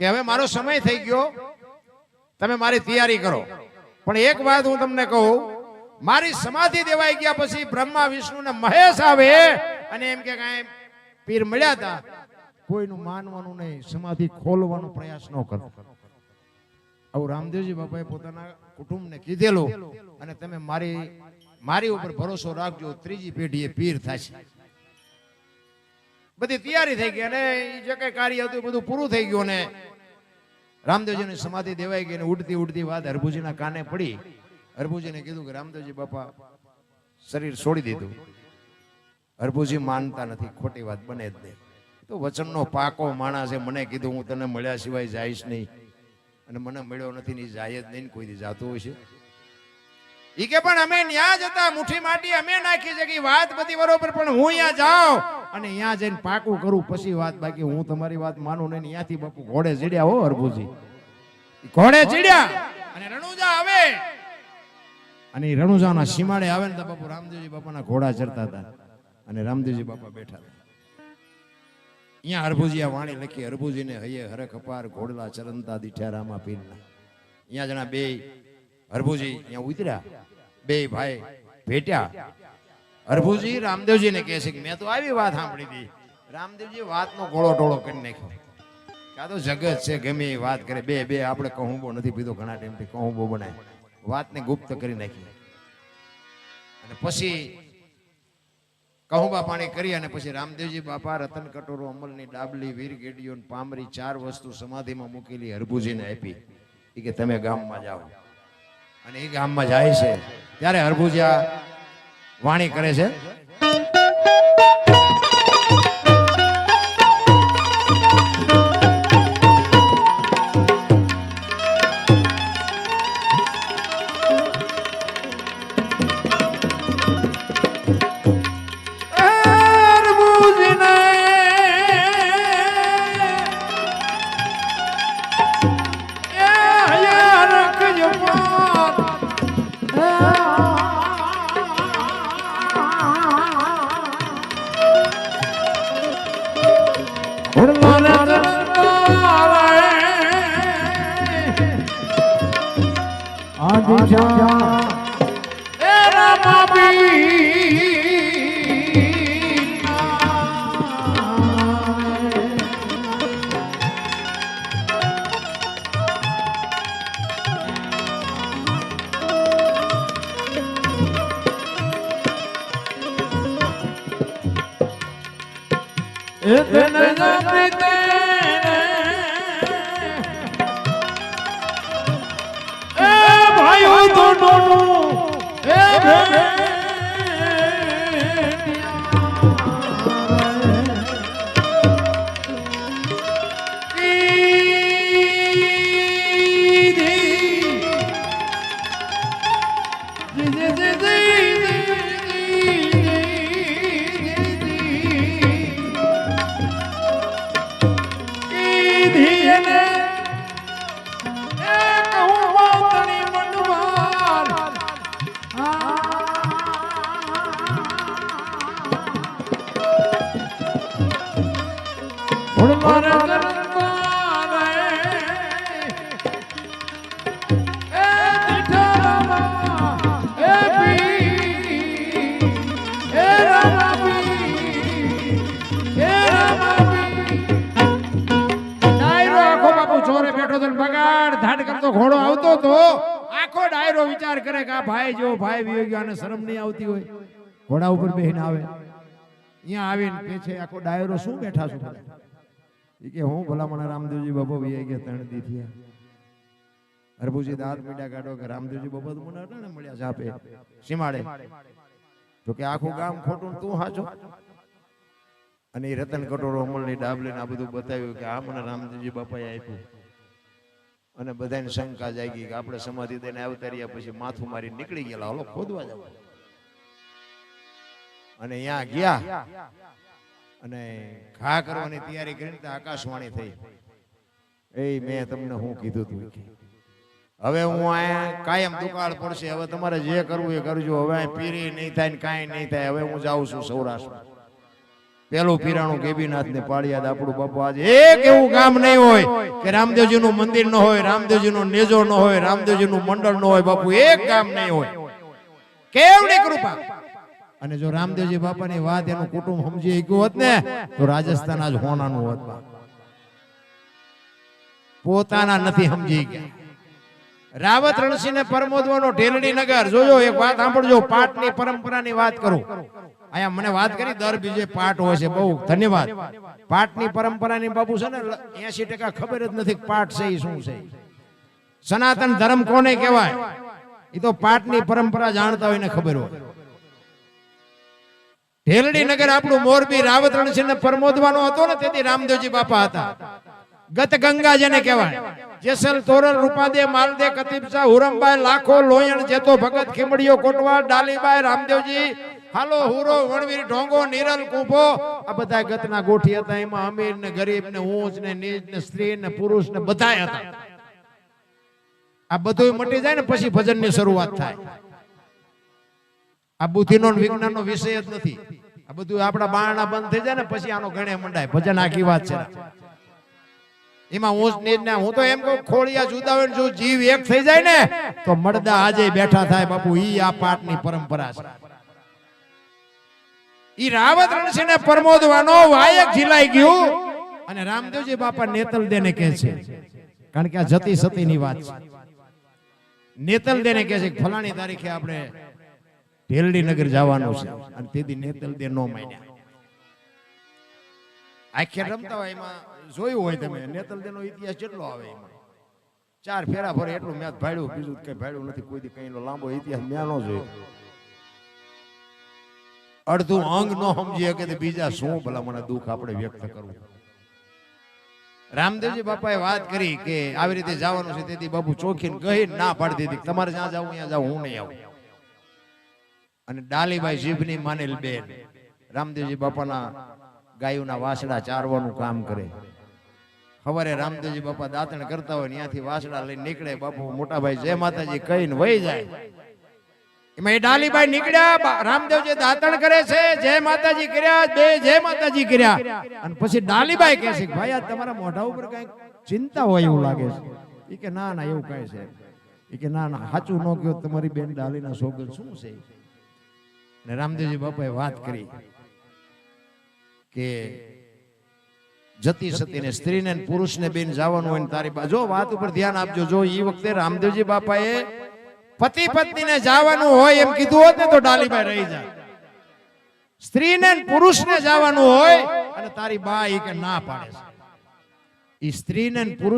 કે હવે મારો સમય થઈ ગયો. તમે મારી તૈયારી કરો. પણ એક વાત હું તમને કહું, મારી સમાધિ દેવાઈ ગયા પછી બ્રહ્મા, વિષ્ણુ ને મહેશ આવે અને એમ કે કાંઈ પીર મળ્યા હતા કોઈનું માનવાનું નહીં, સમાધિ ખોલવાનો પ્રયાસ ન કરો. આવું રામદેવજી બાપાએ પોતાના કુટુંબને કીધેલું અને તમે મારી મારી ઉપર ભરોસો રાખજો, ત્રીજી પેઢીએ પીર થશે. બધી તૈયારી થઈ ગઈ અને જે કઈ કાર્ય હતું બધું પૂરું થઈ ગયું ને રામદેવજીની સમાધિ દેવાઈ ગઈ અને ઉડતી ઉડતી વાત હરભુજીના કાને પડી. હરભુજીને કીધું કે રામદેવજી બાપા, શરીર છોડી દીધું. હરભુજી માનતા નથી, ખોટી વાત બને જ નહીં. તો વચનનો પાકો માણસ છે, મને કીધું, હું તને મળ્યા સિવાય જઈશ નહીં. અને મને મળ્યો નથી ને જાય જ નહીં કોઈ દી જાતું હોય છે. ઈ કે પણ અમે ન્યા જતા મુઠ્ઠી માટી અમે નાખી છે કે વાત બધી બરોબર, પણ હું અહીંયા જાઉં. અને અહીંયા જઈને પાકું કરું, પછી વાત બાકી. હું તમારી વાત માનું નહીં ત્યાંથી બાપુ ઘોડે ચડ્યા હો હરભુજી. ઘોડે ચીડ્યા. અને રણુજા આવે. અને રણુજાના સીમાડે આવે ને તો બાપુ રામદેવજી બાપાના ઘોડા ચડતા હતા. અને રામદેવજી બાપા બેઠા હતા. અહીંયા હરભુજી આ વાણી લખી, હરભુજીને હૈયે હરખ અપાર ઘોડલા ચરંતા દીઠ્યા રામા પીરના અહીંયા જણા બે હરભુજી, અહીંયા ઉતર્યા. બે ભાઈ ભેટ્યા. હરભુજી, રામદેવજીને કહે છે કે મેં તો આવી વાત સાંભળી હતી. રામદેવજી વાતનો ગોળો ટોળો કરી નાખ્યો. આ તો જગત છે, ગમે એ વાત કરે. બે બે, આપણે કહુંબો નથી પીધો ઘણા ટાઈમથી કહુંબો બનાય. વાતને ગુપ્ત કરી નાખી. અને પછી કહુંબા પાણી કરી અને પછી રામદેવજી બાપા રતન કટોરો અમલની ડાબલી, વીર ગેડીઓ પામરી ચાર વસ્તુ સમાધિમાં મૂકેલી હરભુજીને આપી. કે તમે ગામમાં જાઓ. અને એ ગામમાં જાય છે. ત્યારે હરભુજા વાણી કરે છે. બીજા એ રામા Eternamente ડાયરો ધાડ કરતો ઘોડો આવતો તો આખો ડાયરો વિચાર કરે કે આ ભાઈ જો ભાઈ વિયો ગયો અને શરમ નહીં આવતી હોય. ઘોડા ઉપર બેહીને આવે. અહીંયા આવીને કે છે, આખો ડાયરો શું બેઠા છો? એ કે, હું ભલામણ રામદેવજી બાબો વિયા ગયા ત્રણ દી થયા. હરભુજી દાંત મીડા કાઢો કે રામદેવજી બાબા તો મને અટાણે મળ્યા છે આપે. સીમાડે. તો કે, આખું ગામ ખોટું તું હાચો? અને એ રતન કટોરો અમલની ડાબલી ને આ બધું બતાવ્યું કે, આ મને રામદેવજી બાપાએ આપ્યું. અને બધાને શંકા જાગી કે આપણે સમાધિ દઈને આવતા પછી માથું મારી નીકળી ગયેલા. હલો, ખોદવા જાવ અને ત્યાં ગયા. અને ઘા કરવાની તૈયારી કરીને આકાશવાણી થઈ. એ મેં તમને હું કીધું તું હવે હું અહીંયા કાયમ દુકાળ પડશે. હવે તમારે જે કરવું એ કરજો. હવે પીરી નહીં થાય ને કાંઈ નહીં થાય. હવે હું જાઉં છું સૌરાષ્ટ્ર પેલું પીરાણું કેબીનાથ ને પાળિયાદ આપણું બાપુ આજે. એક એવું ગામ નહીં હોય કે રામદેવજી નું મંદિર ન હોય રામદેવજી નો નેજો ન હોય રામદેવજી નું મંડળ ન હોય બાપુ એક ગામ નહીં હોય. કેવડી કૃપા. અને જો રામદેવજી બાપાની વાત એનું કુટુંબ સમજી ગયું હોત ને તો રાજસ્થાન આજ હોનાનું હોત પોતાના નથી સમજી ગયા. રાવત રણસિંહ ને પરમોદવાનો ઢેલડી નગર. જોજો એક વાત સાંભળજો પાટની પરંપરાની વાત કરું. અહીંયા મને વાત કરી દર બીજે પાઠ હોય છે બહુ. ધન્યવાદ. પાઠની પરંપરાની બાબુ છે ને એસી ટકા ખબર જ નથી પાઠ છે એ શું છે. સનાતન ધર્મ કોને કહેવાય? એ તો પાઠની પરંપરા જાણતા હોય ને ખબર હોય. ઢેલડી નગર આપણું મોરબી રાવત રણસિંહ ને પરમોદવાનો હતો ને તેથી રામદેવજી બાપા હતા. ગત ગંગા જેને કહેવાય. જેસલ તોરલ રૂપાદે, માલદે, કતીબસા હુરમભાઈ લાખો, લોયણ, જેતો ભગત, ખીમડીઓ કોટવા ડાલીબાઈ, રામદેવજી, હાલો, હુરો, વણવીર, ઢોંગો, નિરલ, કુંભો, આ બધા ગતના ગોઠી હતા. એમાં અમીર ને ગરીબ ને ઊંચ ને નીચ ને સ્ત્રી ને પુરુષ ને બધા હતા. આ બધું મટી જાય ને પછી ભજનની શરૂઆત થાય. આ બુદ્ધિનો વિજ્ઞાનનો વિષય જ નથી. આ બધું આપણા બારણા બંધ થઈ જાય ને પછી આનો ગણે મંડાય. ભજન આખી વાત છે. એમાં હું નીચ ને હું તો એમ કહું ખોડિયા જુદા હોય જો જીવ એક થઈ જાય ને તો મળદા આજે બેઠા થાય બાપુ ઈ આ પાઠની પરંપરા છે. ઈ રાવત રણસિંહ ને પરમોદવાનો વાયક જીલાઈ ગયું. અને રામદેવજી બાપા નેતલ દેને કહે છે. કારણ કે આ જતી સતી ની વાત છે. નેતલ દેને કહે છે ફલાણી તારીખે આપણે ઢેલડી નગર જવાનું છે. અને તેથી નેતલ દે નો માન્યા. આખે રમતા હોય એમાં જોયું હોય તમે. નેતલ દેનો ઇતિહાસ કેટલો આવે એમાં? ચાર ફેરા ફરે એટલું મેં ભાડ્યું બીજું કઈ ભાડ્યું નથી. કોઈ કઈ લાંબો ઇતિહાસ મેં ન જોયો. અડધું અંગ નો સમજી શકે તો બીજા શું ભલા મને દુઃખ આપણે વ્યક્ત કરવું. રામદેવજી બાપાએ વાત કરી કે આવી રીતે જવાનું છે તેથી બાપુ ચોખીને કહી ના પાડી દીધી. તમારે જ્યાં જવું ત્યાં જાવ હું નહીં આવું. અને ડાલીભાઈ જીભની માનેલ બેન. રામદેવજી બાપાના ગાયોના વાસડા ચારવાનું કામ કરે. સવારે રામદેવજી બાપા દાંતણ કરતા હોય ત્યાંથી વાસડા લઈને નીકળે બાપુ મોટાભાઈ જય માતાજી કહીને વહી જાય. એમાં એ ડાલીભાઈ નીકળ્યા રામદેવજી દાંતણ કરે છે જય માતાજી કર્યા બે જય માતાજી કર્યા. અને પછી ડાલીબાઈ કહે છે કે ભાઈ આ તમારા મોઢા ઉપર કઈ ચિંતા હોય એવું લાગે છે. એ કે ના ના એવું કઈ છે. એ કે ના ના સાચું ન કહ્યું તમારી બેન ડાલીના સોગંદ શું છે? ને રામદેવજી બાપાએ વાત કરી. કે જતી સતીને સ્ત્રીને પુરુષને બેન જવાનું હોય તારી પાસે. જો વાત ઉપર ધ્યાન આપજો. જો એ વખતે રામદેવજી બાપાએ પતિ પત્નીને જવાનું હોય એમ કીધું હોત ને તો ડાલીભાઈ રહી જાય સ્ત્રીને ને પુરુષને જવાનું હોય અને તારી બા એ કે ના પાડે છે. એ સ્ત્રીને પુરુષ